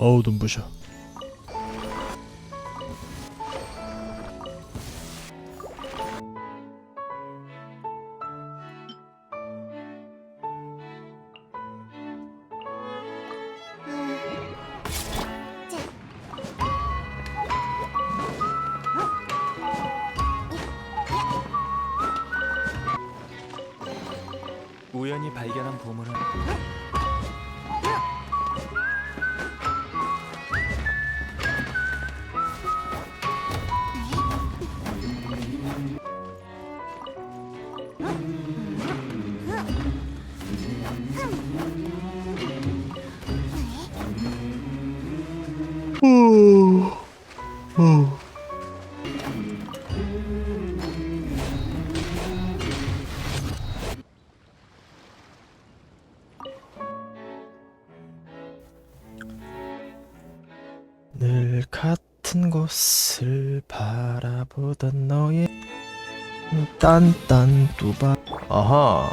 어우 눈부셔. 우연히 발견한 보물은 늘 같은 곳을 바라보던 너의 딴딴 뚜바. 아하.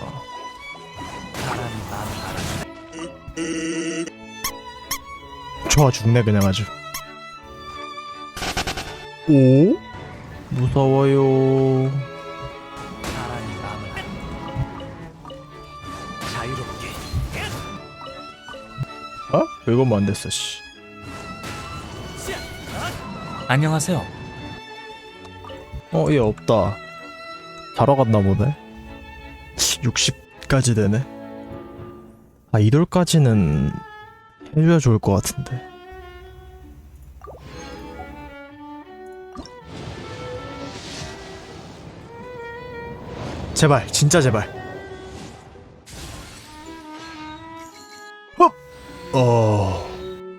좋아 죽네 그냥 아주. 오? 무서워요. 자유롭게. 어? 이거만 안 됐어 씨. 안녕하세요. 어, 얘 없다. 자러 갔나 보네. 60까지 되네. 아, 이돌까지는 해줘야 좋을 것 같은데. 제발, 진짜 제발. 헙! 어,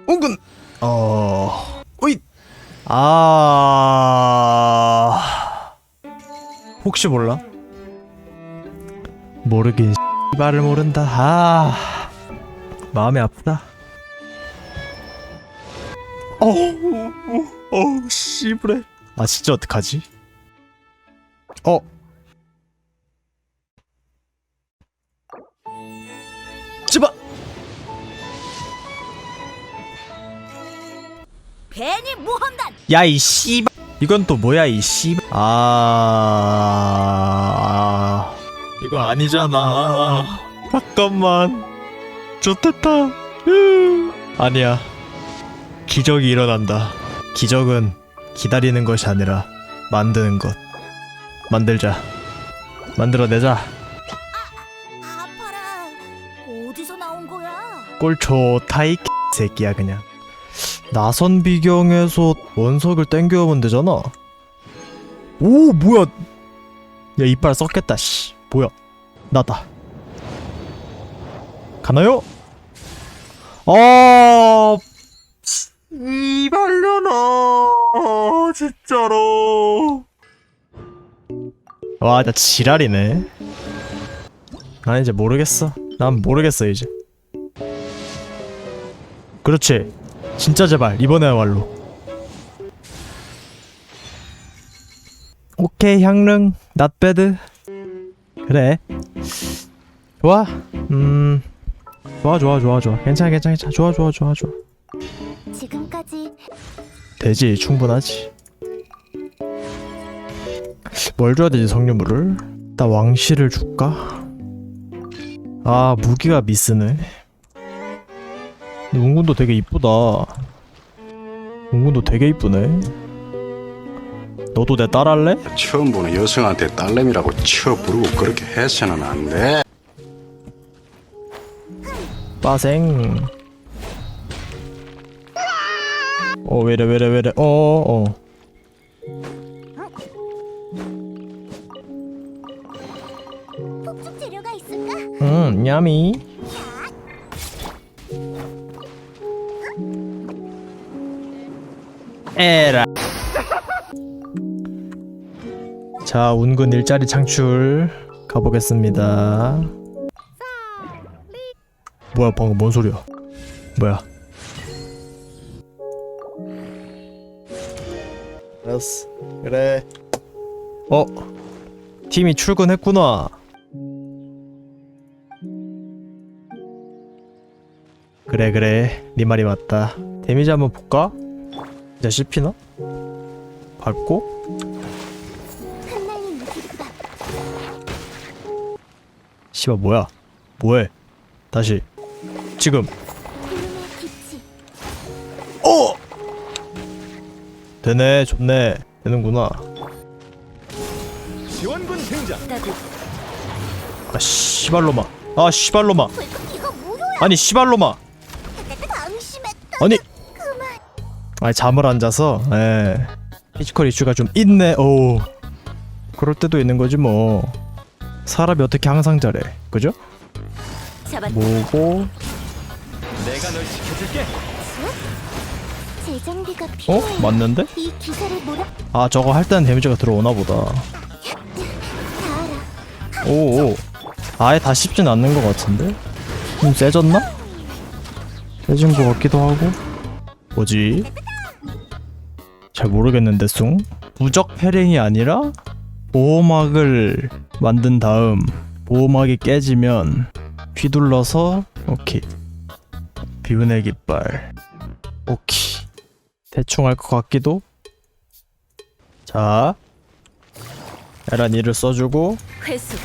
은근, 어, 오잇! 아, 혹시 몰라? 모르긴 씨발을 모른다. 아, 마음이 아프다. 어우, 어우, 씨부레. 아, 진짜 어떡하지? 어. 집어. 괜히 모험단 야, 이 씨발. 이건 또 뭐야, 이 씨발. 아. 이거 아니잖아. 잠깐만. 좋됐다. 으. 아니야. 기적이 일어난다. 기적은 기다리는 것이 아니라 만드는 것. 만들자. 만들어내자. 아파라 어디서 나온 거야? 꼴 좋다 이 새끼야 그냥. 나선 비경에서 원석을 땡겨오면 되잖아. 오 뭐야? 야 이빨 썩겠다 씨. 뭐야? 나다. 가나요? 아 이발려나 진짜로. 와, 나 지랄이네. 난 이제 모르겠어. 난 모르겠어 이제. 그렇지. 진짜 제발 이번에야말로. 오케이 향릉. 낫배드 그래. 좋아. 음. 좋아 좋아 좋아 좋아. 괜찮아 괜찮아 괜찮아. 좋아 좋아 좋아 좋아. 지금까지. 되지 충분하지. 뭘 줘야 되지 석류물을? 나 왕실을 줄까? 아 무기가 미스네 운군도 되게 이쁘다 운군도 되게 이쁘네 너도 내 딸할래? 처음 보는 여성한테 딸내미라고 쳐 부르고 그렇게 해서는 안 돼. 빠생 어 왜래 왜래 왜래 어어 어. 폭죽 재료가 있을까? 음 야미 에라. 자 운군 일자리 창출 가보겠습니다. 뭐야 방금 뭔 소리야? 뭐야? 알았어. 그래. 어? 팀이 출근했구나. 그래 그래. 네 말이 맞다. 데미지 한번 볼까? 진짜 씹히나? 밟고. 씨발 뭐야 뭐해 다시 지금 어 되네 좋네 되는구나 지원군 등장. 아 씨발로마 아 씨발로마. 아니 씨발로마 방심했다. 아니. 아니 잠을 안 자서 에 피지컬 이슈가 좀 있네 오 그럴 때도 있는 거지 뭐 사람이 어떻게 항상 잘해 그죠? 뭐고 내가 널 지켜줄게. 재정비가 어? 필요해. 맞는데? 이 기사를 몰아 아 저거 할 때는 데미지가 들어오나 보다 다 알아. 오오 아예 다 씹진 않는 것 같은데? 좀 세졌나? 세진 것 같기도 하고 뭐지? 잘 모르겠는데 숭? 무적 패링이 아니라 보호막을 만든 다음 보호막이 깨지면 휘둘러서 오케이 비운의 깃발 오케이 대충 할 것 같기도 자 에란 이를 써주고 회수.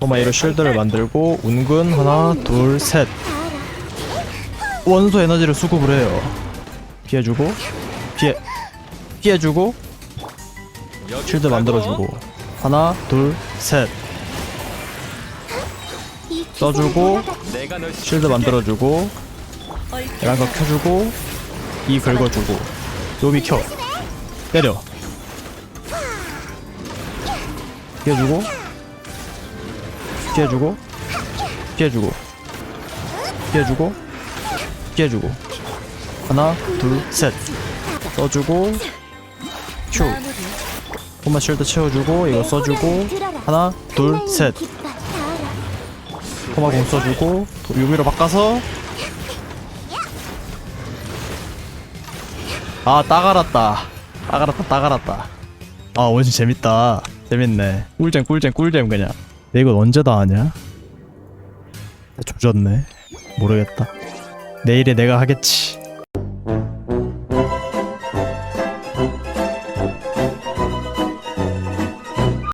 토마이로 쉴드를 만들고 운근 하나 둘셋 다 알아. 원소 에너지를 수급을 해요 피해주고 피해 피해주고 쉴드 만들어주고. 하나 둘셋. 써주고 쉴드 만들어주고 계란 거 켜주고 이 긁어주고. 노비 켜. 때려. 피해주고. 피해주고. 피해주고. 피해주고. 피해주고. 하나 둘셋. 써주고 큐 토마 쉴드 채워주고 이거 써주고 하나 둘셋. 토마 공 써주고 도- 유미로 바꿔서. 아 따갈았다. 따갈았다 따갈았다. 아 원신 재밌다. 재밌네. 꿀잼 꿀잼 꿀잼 그냥. 내 이건 언제 다 하냐? 조졌네. 모르겠다. 내일에 내가 하겠지